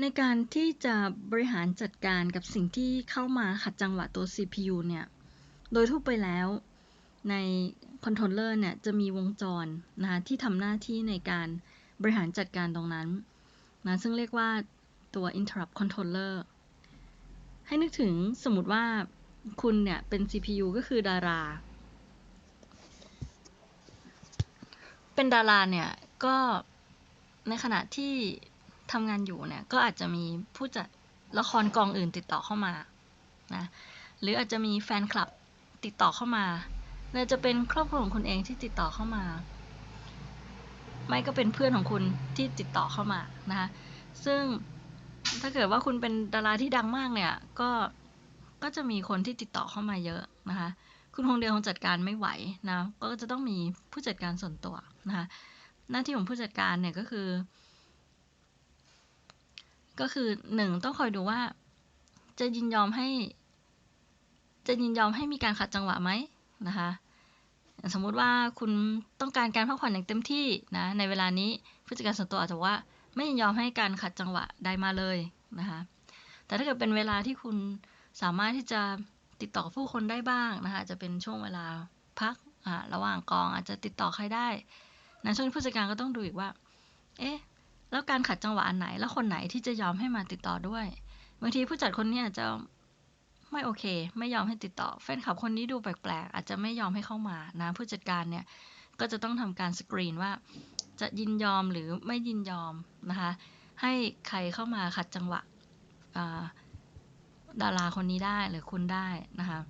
ในการที่จะบริหารจัดการกับสิ่งที่เข้ามาขัดจังหวะตัว CPU เนี่ย โดยทั่วไปแล้วในคอนโทรลเลอร์เนี่ยจะมีวงจรนะคะที่ทำหน้าที่ในการบริหารจัดการตรงนั้นนะซึ่งเรียกว่าตัว interrupt controller ให้นึกถึงสมมติว่าคุณเนี่ยเป็น CPU ก็คือดารา เป็นดาราเนี่ยก็ในขณะที่ ทำงานอยู่เนี่ยก็อาจจะมีผู้จัดละครกองอื่นติดต่อเข้ามานะหรืออาจจะมีแฟนคลับติดต่อเข้ามาหรือจะเป็นครอบครัวของคุณเองที่ติดต่อเข้ามา ไม่ก็เป็นเพื่อนของคุณที่ติดต่อเข้ามานะคะซึ่งถ้าเกิดว่าคุณเป็นดาราที่ดังมากเนี่ยก็ก็จะมีคนที่ติดต่อเข้ามาเยอะนะคะคุณคงเดียวคงจัดการไม่ไหวนะก็จะต้องมีผู้จัดการส่วนตัวนะคะหน้าที่ของผู้จัดการเนี่ยก็คือ ก็คือหนึ่งต้องคอยดูว่า จะยินยอมให้ จะยินยอมให้มีการขัดจังหวะไหมนะคะสมมุติว่าคุณต้องการการพักผ่อนอย่างเต็มที่นะในเวลานี้ผู้จัดการส่วนตัวอาจจะว่า ไม่ยินยอมให้การขัดจังหวะใดมาเลยนะคะแต่ถ้าเกิดเป็นเวลาที่คุณสามารถที่จะติดต่อผู้คนได้บ้างนะคะจะเป็นช่วงเวลาพักระหว่างกองอาจจะติดต่อใครได้นะช่วงผู้จัดการก็ต้องดูอีกว่า เอ๊ะ แล้วการขัดจังหวะอันไหน แล้วคนไหนที่จะยอมให้มาติดต่อด้วย บางทีผู้จัดคนนี้อาจจะไม่โอเค ไม่ยอมให้ติดต่อ แฟนคลับคนนี้ดูแปลกๆ อาจจะไม่ยอมให้เข้ามานะ ผู้จัดการเนี่ย ก็จะต้องทำการสกรีนว่า จะยินยอมหรือไม่ยินยอมนะคะ ให้ใครเข้ามาขัดจังหวะดาราคนนี้ได้หรือคุณได้นะคะ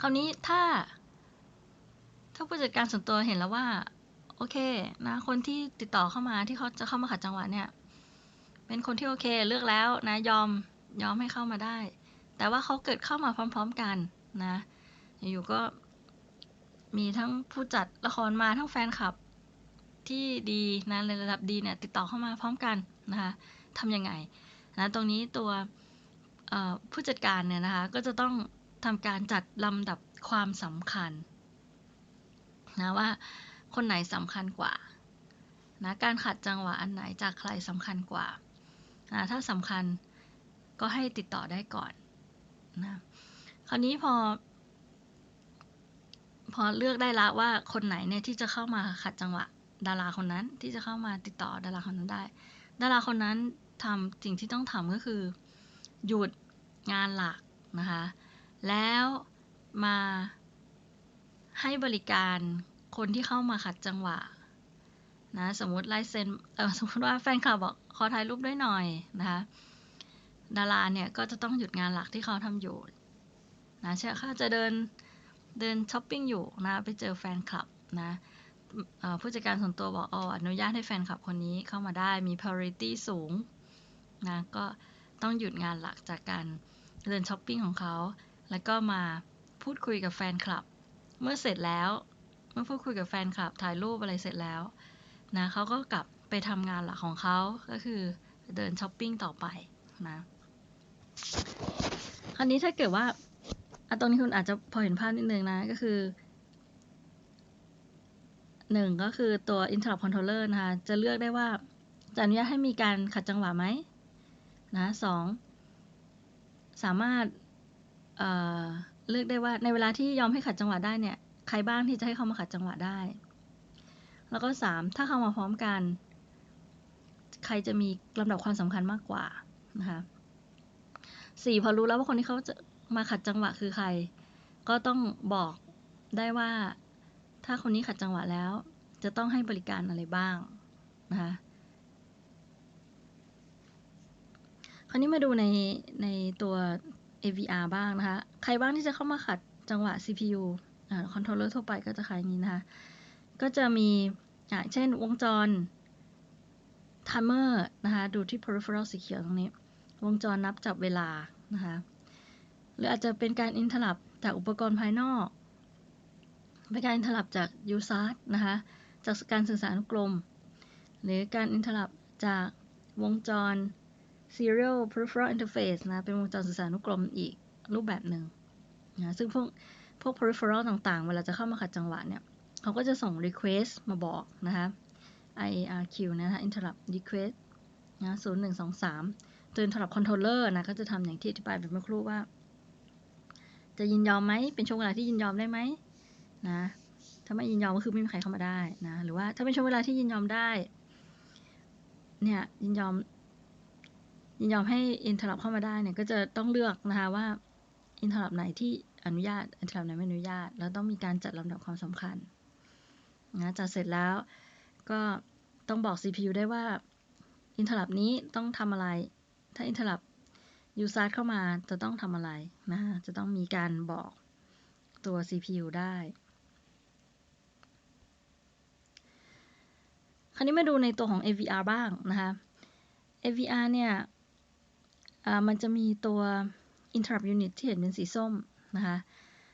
คราวนี้ถ้า ถ้าผู้จัดการส่วนตัวเห็นแล้วว่า โอเคนะคนที่ติดต่อเข้ามาที่เขาจะเข้ามาขัดจังหวะเนี่ย เป็นคนที่โอเคเลือกแล้วนะยอมยอมให้เข้ามาได้ แต่ว่าเขาเกิดเข้ามาพร้อม ๆกันนะอยู่ก็มีทั้งผู้จัดละครมาทั้งแฟนคลับที่ดีนะในระดับดีเนี่ยติดต่อเข้ามาพร้อมกันนะคะทำยังไงนะตรงนี้ตัวผู้จัดการเนี่ยนะคะก็จะต้องทำการจัดลำดับความสำคัญนะว่า คนไหนสำคัญกว่านะการขัดจังหวะอันไหนจากใครสำคัญกว่านะถ้าสำคัญก็ให้ติดต่อได้ก่อนนะคราวนี้พอ พอเลือกได้ละว่าคนไหนเนี่ยที่จะเข้ามาขัดจังหวะ ดาราคนนั้นที่จะเข้ามาติดต่อดาราคนนั้นได้ ดาราคนนั้นทำสิ่งที่ต้องทำก็คือ หยุดงานหลักนะคะ แล้วมาให้บริการ คนที่เข้ามาขัดจังหวะนะสมมติลายเซ็นเออสมมติว่าแฟนคลับบอกขอถ่ายรูปด้วยหน่อยนะคะดาราเนี่ยก็จะต้องหยุดงานหลักที่เขาทำอยู่นะเชื่อเขาจะเดินเดินช้อปปิ้งอยู่นะไปเจอแฟนคลับนะผู้จัดการส่วนตัวบอกอ๋ออนุญาตให้แฟนคลับคนนี้เข้ามาได้มี priority สูงนะก็ต้องหยุดงานหลักจากการเดินช้อปปิ้งของเขา แล้วก็มาพูดคุยกับแฟนคลับ เมื่อเสร็จแล้ว เมื่อพูดคุยกับแฟนคลับถ่ายรูปอะไรเสร็จแล้วนะเขาก็กลับไปทำงานหลักของเขาก็คือเดินช้อปปิ้งต่อไปนะคราวนี้ถ้าเกิดว่าอตรงนี้คุณอาจจะพอเห็นภาพนิดนึงนะก็คือหนึ่งก็คือตัว interrupt controller นะคะ จะเลือกได้ว่า จะอนุญาตให้มีการขัดจังหวะไหมนะสองสามารถเเลือกได้ว่าในเวลาที่ยอมให้ขัดจังหวะได้เนี่ย ใครบ้างที่จะให้เข้ามาขัดจังหวะได้ แล้วก็สามถ้าเข้ามาพร้อมกัน ใครจะมีลำดับความสำคัญมากกว่านะคะสี่พอรู้แล้วว่าคนที่เขาจะมาขัดจังหวะคือใคร ก็ต้องบอกได้ว่าถ้าคนนี้ขัดจังหวะแล้ว จะต้องให้บริการอะไรบ้างนะคะคราวนี้มาดูในในตัว AVR บ้างนะคะ ใครบ้างที่จะเข้ามาขัดจังหวะ CPU คอนโทรลเลอร์ทั่วไปก็จะคล้ายอย่างนี้นะคะ ก็จะมีอย่างเช่นวงจร timer นะคะดูที่ peripheral สีเขียวตรงนี้ วงจรนับจับเวลานะคะหรืออาจจะเป็นการอินทลับจากอุปกรณ์ภายนอกเป็นการอินทลับจาก USART นะคะจากการสื่อสารกลม หรือการอินทลับจากวงจร serial peripheral interface นะเป็นวงจรสื่อสารนุกรมอีกรูปแบบหนึ่งนะซึ่งพวก พวก peripheral ต่างๆ เวลาจะเข้ามาขัดจังหวะเนี่ยเขาก็จะส่ง request มาบอกนะคะ IARQ นะคะ interrupt request นะศูนย์หนึ่งสองสามตัว interrupt controller นะก็จะทำอย่างที่อธิบายไปเมื่อครู่ว่า จะยินยอมไหมเป็นช่วงเวลาที่ยินยอมได้ไหมนะถ้าไม่ยินยอมก็คือไม่มีใครเข้ามาได้นะหรือว่าถ้าเป็นช่วงเวลาที่ยินยอมได้เนี่ยยินยอม ยินยอมให้ interrupt เข้ามาได้เนี่ยก็จะต้องเลือกนะคะว่า interrupt ไหนที่ อนุญาต interrupt ไหนไม่อนุญาต แล้วต้องมีการจัดลำดับความสำคัญนะจัดเสร็จแล้วก็ต้องบอก CPU ได้ว่า interrupt นี้ต้องทำอะไร ถ้า interrupt user เข้ามาจะต้องทำอะไรนะ จะต้องมีการบอกตัว CPU ได้ คราวนี้มาดูในตัวของ AVR บ้างนะคะ AVR เนี่ยมันจะมีตัว interrupt unit ที่เห็นเป็นสีส้ม นะคะ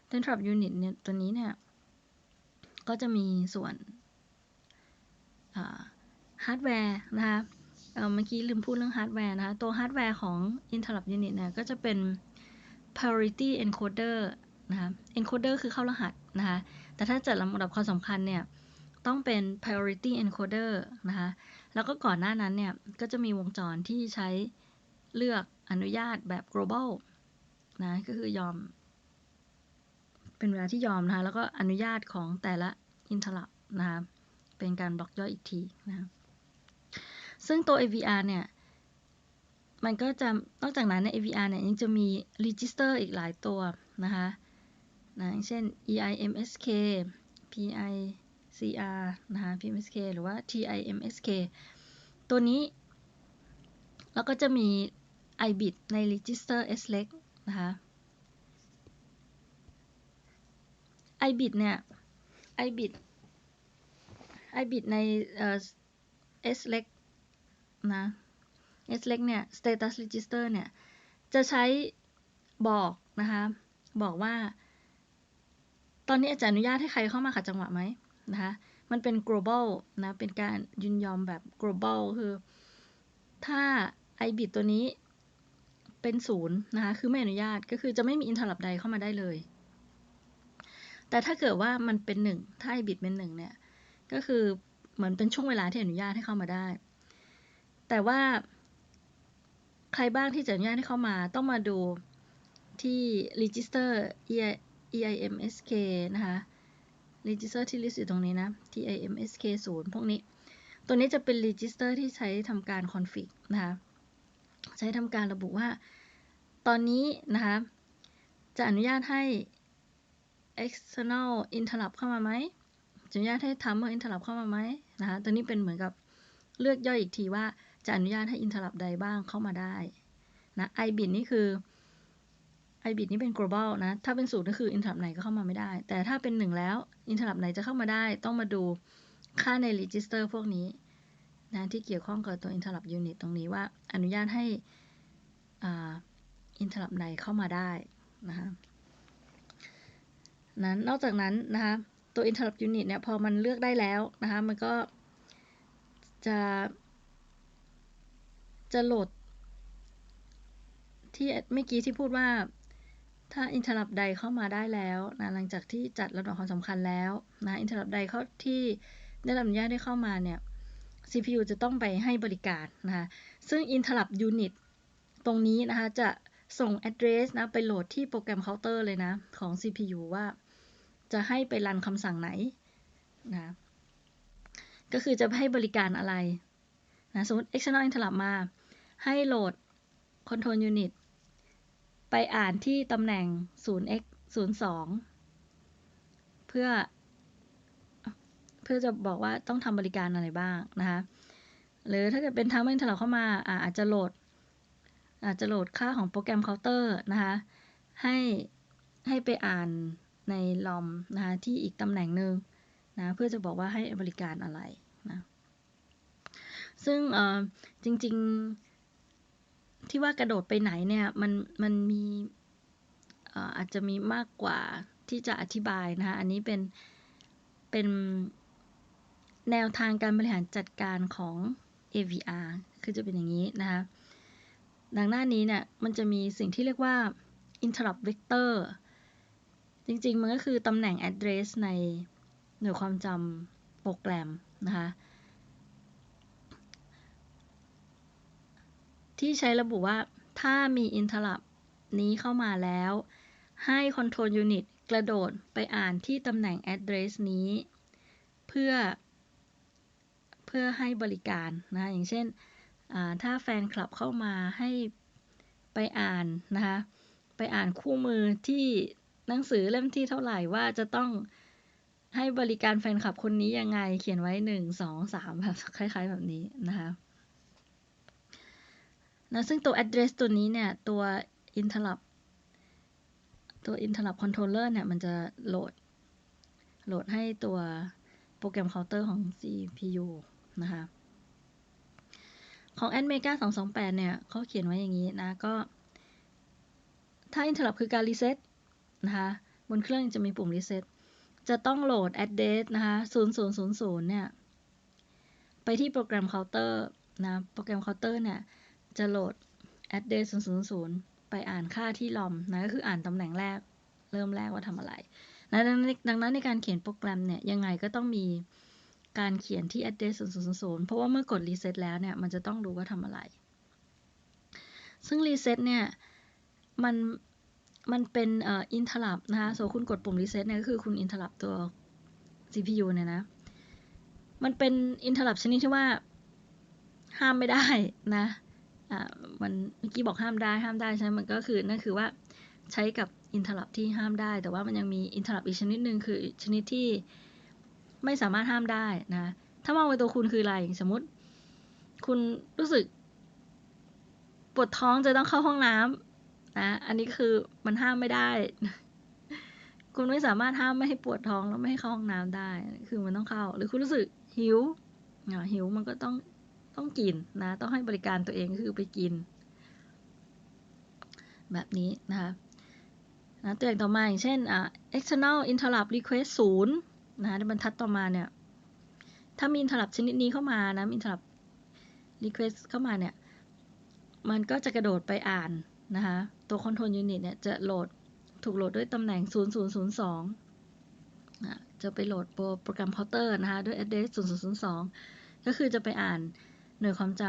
ตัว interrupt unit เนี่ยตัวนี้เนี่ย ก็จะมีส่วนฮาร์ดแวร์นะคะเมื่อกี้ลืมพูดเรื่องฮาร์ดแวร์นะคะ ตัวฮาร์ดแวร์ของ interrupt unit เนี่ย ก็จะเป็น priority encoder นะคะ encoder คือเข้ารหัสนะคะ แต่ถ้าจัดลำดับความสำคัญเนี่ย ต้องเป็น priority encoder นะคะ แล้วก็ก่อนหน้านั้นเนี่ย ก็จะมีวงจรที่ใช้เลือกอนุญาตแบบ global นะ ก็คือยอม เป็นเวลาที่ยอมนะคะแล้วก็อนุญาตของแต่ละ interrupt นะคะเป็นการบล็อกย่อยอีกทีนะคะซึ่งตัว AVR เนี่ย มันก็จะนอกจากนั้นใน AVR เนี่ยยังจะมี register อีกหลายตัวนะคะนะเช่น EIMSK PICR นะคะ PMSK หรือว่า TIMSK ตัวนี้ แล้วก็จะมี IBIT ใน register S เล็กนะคะ IBIT เนี่ย IBIT IBIT ใน S เล็กนะ S เล็กเนี่ย status register เนี่ย จะใช้บอกนะคะ บอกว่า ตอนนี้อาจารย์อนุญาตให้ใครเข้ามาขัดจังหวะไหมนะคะ มันเป็น global นะ เป็นการยินยอมแบบ global คือ ถ้า IBIT ตัวนี้เป็นศูนย์นะคะ คือไม่อนุญาต ก็คือจะไม่มี interrupt ใดเข้ามาได้เลย แต่ถ้าเกิดว่ามันเป็นหนึ่งถ้า IBIT เป็นหนึ่งเนี่ย ก็คือเหมือนเป็นช่วงเวลาที่อนุญาตให้เข้ามาได้ แต่ว่าใครบ้างที่จะอนุญาตให้เข้ามาต้องมาดูที่ register EIMSK นะคะ register ที่ list อยู่ตรงนี้นะ TIMSK 0 พวกนี้ ตัวนี้จะเป็น register ที่ใช้ทำการ config นะคะ ใช้ทำการระบุว่า ตอนนี้นะคะ จะอนุญาตให้ external interrupt เข้ามาไหมจะอนุญาตให้ timer interrupt เข้ามาไหมนะคะตัวนี้เป็นเหมือนกับเลือกย่อยอีกทีว่าจะอนุญาตให้ interrupt ใดบ้างเข้ามาได้นะ ibit นี่คือ ibit นี่เป็น global นะ ถ้าเป็นศูนย์ก็คือ interrupt ไหนก็เข้ามาไม่ได้ แต่ถ้าเป็นหนึ่งแล้ว interrupt ไหนจะเข้ามาได้ ต้องมาดูค่าใน register พวกนี้นะที่เกี่ยวข้องกับตัว interrupt unit ตรงนี้ว่าอนุญาตให้ interrupt ไหนเข้ามาได้นะคะ นั้นนอกจากนั้นนะคะตัว interrupt unit เนี่ยพอมันเลือกได้แล้วนะคะมันก็จะจะโหลด ที่เมื่อกี้ที่พูดว่าถ้า interrupt ใดเข้ามาได้แล้วนะหลังจากที่จัดลำดับความสำคัญแล้วนะ interrupt ใดเข้าที่ได้รับอนุญาตได้เข้ามาเนี่ย CPU จะต้องไปให้บริการนะคะซึ่ง interrupt unit ตรงนี้นะคะจะส่ง address นะไปโหลดที่โปรแกรมเคาน์เตอร์เลยนะ ของ CPU ว่า จะให้ไปรันคำสั่งไหนนะ ก็คือจะให้บริการอะไรนะสมมติ external interrupt มา ให้โหลด control unit ไปอ่านที่ตำแหน่ง 0x 02 เพื่อ เพื่อจะบอกว่าต้องทำบริการอะไรบ้างนะคะ หรือถ้าเกิดเป็นทางเมื่อถลาเข้ามาอาจจะโหลด อาจจะโหลดค่าของโปรแกรมเคาน์เตอร์นะคะ ให้ให้ไปอ่าน ในลอมนะคะที่อีกตำแหน่งหนึ่งนะเพื่อจะบอกว่าให้บริการอะไรนะซึ่งจริงๆที่ว่ากระโดดไปไหนเนี่ยมันมันมีอาจจะมีมากกว่าที่จะอธิบายนะคะอันนี้เป็นเป็นแนวทางการบริหารจัดการของ AVR คือจะเป็นอย่างนี้นะคะดังหน้านี้เนี่ยมันจะมีสิ่งที่เรียกว่า interrupt vector จริงๆ มันก็คือตำแหน่ง address ในหน่วยความจำโปรแกรมนะคะที่ใช้ระบุว่าถ้ามี interrupt นี้เข้ามาแล้ว ให้ control unit กระโดดไปอ่านที่ตำแหน่ง address นี้ เพื่อ เพื่อให้บริการนะอย่างเช่น ถ้าแฟนคลับเข้ามาให้ไปอ่านนะคะ ไปอ่านคู่มือที่ หนังสือเล่มที่เท่าไหร่ว่าจะต้องให้บริการแฟนคลับคนนี้ยังไง เขียนไว้หนึ่งสองสามแบบคล้าย ๆ แบบนี้นะคะนะซึ่งตัว address ตัวนี้เนี่ย ตัว interrupt ตัว interrupt controller เนี่ย มันจะโหลด โหลดให้ตัวโปรแกรมเคาน์เตอร์ของ CPU นะคะ ของ AdMega 228 เนี่ยเขาเขียนไว้อย่างนี้นะ ก็ ถ้า interrupt คือการ reset นะคะบนเครื่องจะมีปุ่ม reset จะต้องโหลด address นะคะ0000 เนี่ย ไปที่โปรแกรมเคาน์เตอร์นะ โปรแกรมเคาน์เตอร์เนี่ย จะโหลด address 0000 ไปอ่านค่าที่ลอมนะ ก็คืออ่านตำแหน่งแรก เริ่มแรกว่าทำอะไรนะดังนั้นในการเขียนโปรแกรมเนี่ย ยังไงก็ต้องมีการเขียนที่ address 000เพราะว่าเมื่อกด reset แล้วเนี่ย มันจะต้องรู้ว่าทำอะไร ซึ่ง reset เนี่ย มัน มันเป็นอ่อ interrupt นะคะส่วนคุณกดปุ่ม reset เนี่ยก็คือคุณ interrupt ตัว CPU เนี่ยนะ มันเป็น interrupt ชนิดที่ว่าห้ามไม่ได้นะอ่ามันเมื่อกี้บอกห้ามได้ห้ามได้ใช่ไหมมันก็คือนั่นคือว่าใช้กับ interrupt ที่ห้ามได้ แต่ว่ามันยังมี interrupt อีกชนิดหนึ่งคือชนิดที่ไม่สามารถห้ามได้นะ ถ้ามองไปตัวคุณคืออะไรสมมติ คุณรู้สึกปวดท้องจะต้องเข้าห้องน้ำ นะ อันนี้คือมันห้ามไม่ได้ คุณไม่สามารถห้ามไม่ให้ปวดท้องแล้วไม่ให้เข้าห้องน้ำได้ คือมันต้องเข้า หรือคุณรู้สึกหิวหิวมันก็ต้องต้องกินนะ ต้องให้บริการตัวเองคือไปกิน แบบนี้นะคะนะตัวอย่างต่อมาอย่างเช่น external interrupt request 0นะคะในบรรทัดต่อมาเนี่ย ถ้ามี interrupt ชนิดนี้เข้ามานะมี interrupt request เข้ามาเนี่ย มันก็จะกระโดดไปอ่านนะคะ ตัว control unit เนี่ยจะโหลดถูกโหลดด้วยตำแหน่ง 0002นะจะไปโหลดโปรแกรมเคาน์เตอร์นะคะ ด้วย address 0002 ก็คือจะไปอ่านหน่วยความจ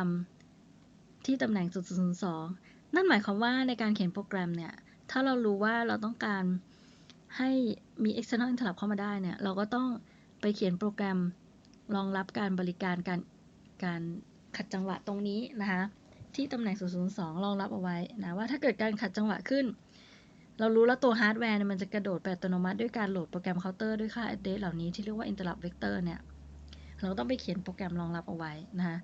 ำที่ตำแหน่ง 0002 นั่นหมายความว่าในการเขียนโปรแกรมเนี่ย ถ้าเรารู้ว่าเราต้องการให้มี external interrupt เข้ามาได้เนี่ย เราก็ต้องไปเขียนโปรแกรมรองรับการบริการการการขัดจังหวะตรงนี้นะคะ ที่ตำแหน่ง 002 รองรับเอาไว้นะว่าถ้าเกิดการขัดจังหวะขึ้น เรารู้แล้วตัวฮาร์ดแวร์เนี่ยมันจะกระโดดไปอัตโนมัติด้วยการโหลดโปรแกรมเคาน์เตอร์ด้วยค่า address เหล่านี้ที่เรียกว่า interrupt vector เนี่ยเราต้องไปเขียนโปรแกรมรองรับเอาไว้นะคะ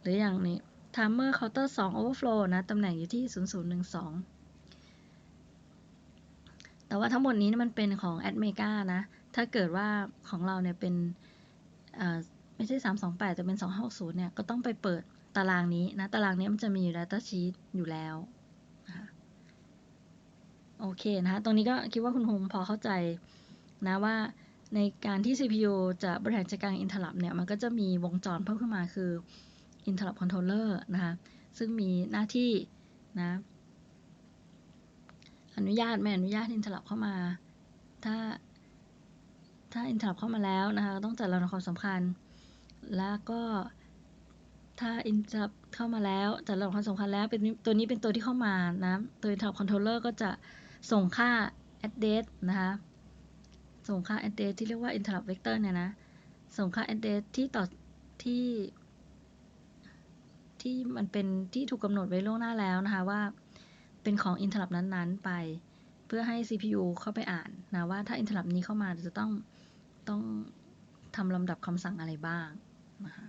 หรืออย่างนี้ timer counter 2 overflow นะตำแหน่งอยู่ที่ 0012 แต่ว่าทั้งหมดนี้มันเป็นของ Admega นะ ถ้าเกิดว่าของเราเนี่ยเป็นไม่ใช่ 328 แต่เป็น 260 เนี่ย ก็ต้องไปเปิด ตารางนี้นะตารางนี้มันจะมีอยู่ data sheet อยู่แล้วนะคะโอเคนะคะตรงนี้ก็คิดว่าคุณคงพอเข้าใจนะว่าในการที่ CPU จะบริหารจัดการ interrupt เนี่ย มันก็จะมีวงจรเพิ่มขึ้นมาคือ interrupt controller นะคะ ซึ่งมีหน้าที่นะอนุญาตไม่อนุญาตอินเทอร์ลับเข้ามา ถ้าถ้าอินเทอร์ลับเข้ามาแล้วนะคะ ต้องจัดลำดับความสำคัญ แล้วก็ ถ้าอินเทอร์ลับเข้ามาแล้วจัดลำดับความสำคัญแล้วเป็นตัวนี้เป็นตัวที่เข้ามานะตัวอินเทอร์ลับคอนโทรลเลอร์ก็จะส่งค่า address นะคะส่งค่า address ที่เรียกว่า interrupt vector เนี่ยนะ ส่งค่า address ที่ต่อที่ ที่มันเป็นที่ถูกกำหนดไว้ล่วงหน้าแล้วนะคะว่าเป็นของ interrupt นั้นๆ ไป เพื่อให้ CPU เข้าไปอ่านนะว่าถ้า interrupt นี้เข้ามาจะต้องต้องทำลำดับคำสั่งอะไรบ้างนะคะ